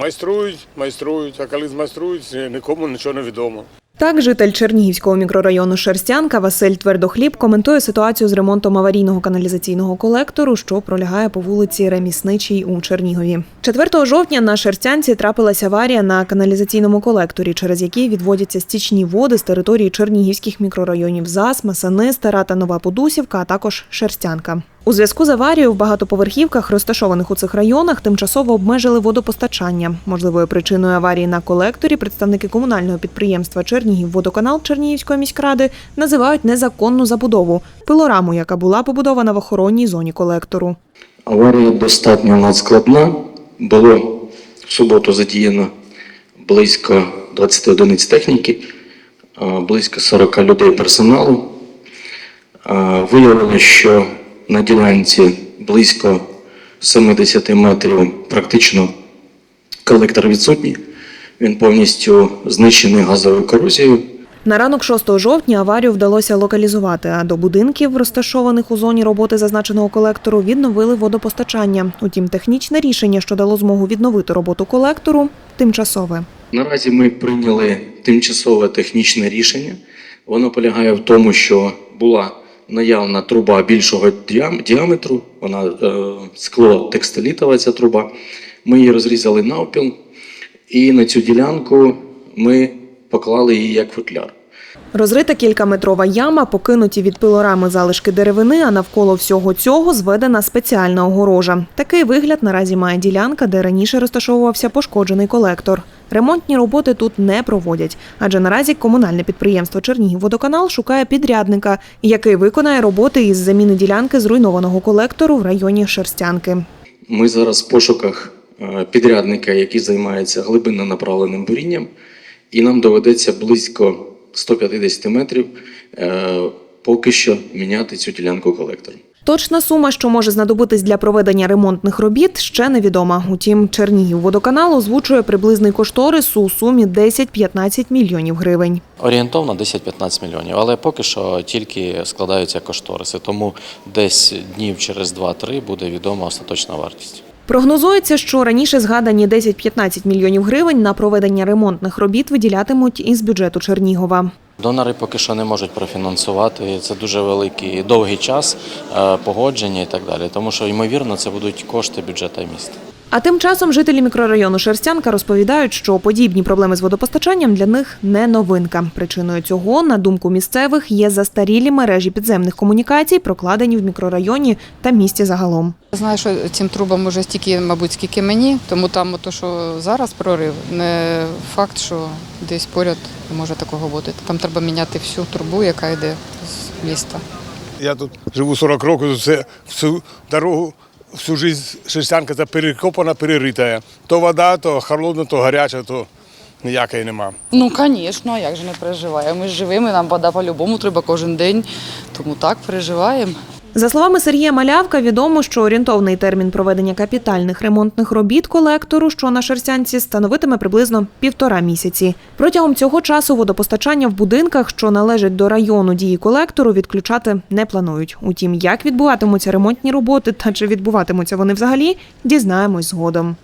Майструють, майструють, а коли змайструють, нікому нічого не відомо. Так, житель Чернігівського мікрорайону Шерстянка Василь Твердохліб коментує ситуацію з ремонтом аварійного каналізаційного колектору, що пролягає по вулиці Ремісничій у Чернігові. 4 жовтня на Шерстянці трапилася аварія на каналізаційному колекторі, через який відводяться стічні води з території чернігівських мікрорайонів ЗАС, Масани, Стара та Нова Подусівка, а також Шерстянка. У зв'язку з аварією в багатоповерхівках, розташованих у цих районах, тимчасово обмежили водопостачання. Можливою причиною аварії на колекторі представники комунального підприємства Чернігівводоканал Чернігівської міськради називають незаконну забудову пилораму, яка була побудована в охоронній зоні колектору. Аварія достатньо надскладна. Було в суботу задіяно близько 20 одиниць техніки, близько 40 людей персоналу. А, Виявилося, що на ділянці близько 70 метрів практично колектор відсутній. Він повністю знищений газовою корозією. На ранок 6 жовтня аварію вдалося локалізувати, а до будинків, розташованих у зоні роботи зазначеного колектору, відновили водопостачання. Утім, технічне рішення, що дало змогу відновити роботу колектору, тимчасове. Наразі ми прийняли тимчасове технічне рішення. Воно полягає в тому, що була наявна труба більшого діаметру, вона е, скло текстилітова ця труба. Ми її розрізали навпіл, і на цю ділянку ми поклали її як футляр. Розрита кількаметрова яма, покинуті від пилорами залишки деревини, а навколо всього цього зведена спеціальна огорожа. Такий вигляд наразі має ділянка, де раніше розташовувався пошкоджений колектор. Ремонтні роботи тут не проводять, адже наразі комунальне підприємство Чернігівводоканал шукає підрядника, який виконає роботи із заміни ділянки зруйнованого колектору в районі Шерстянки. Ми зараз в пошуках е, підрядника, який займається глибинно направленим бурінням, і нам доведеться близько 150 метрів е, поки що міняти цю ділянку колектора. Точна сума, що може знадобитись для проведення ремонтних робіт, ще невідома. Утім, Чернігів водоканал озвучує приблизний кошторис у сумі 10-15 мільйонів гривень. Орієнтовно 10-15 мільйонів, але поки що тільки складаються кошториси, тому десь днів через 2-3 буде відома остаточна вартість. Прогнозується, що раніше згадані 10-15 мільйонів гривень на проведення ремонтних робіт виділятимуть із бюджету Чернігова. Донори поки що не можуть профінансувати. Це дуже великий довгий час е, погодження і так далі. Тому що ймовірно це будуть кошти бюджету міста. А тим часом жителі мікрорайону Шерстянка розповідають, що подібні проблеми з водопостачанням для них не новинка. Причиною цього, на думку місцевих, є застарілі мережі підземних комунікацій, прокладені в мікрорайоні та місті загалом. Знаю, що цим трубам уже стільки, мабуть, скільки мені, тому там то, що зараз прорив, не факт, що десь поряд може такого бути. Там треба міняти всю трубу, яка йде з міста. Я тут живу 40 років, це всю дорогу, всю жизнь шерстянка це перекопана, перерита. То вода, то холодна, то гаряча, то ніякої нема. Ну, звісно, як же не переживаємо? Ми ж живими, нам вода по-любому треба кожен день, тому так переживаємо. За словами Сергія Малявка, відомо, що орієнтовний термін проведення капітальних ремонтних робіт колектору, що на Шерстянці, становитиме приблизно півтора місяці. Протягом цього часу водопостачання в будинках, що належать до району дії колектору, відключати не планують. Утім, як відбуватимуться ремонтні роботи та чи відбуватимуться вони взагалі, дізнаємось згодом.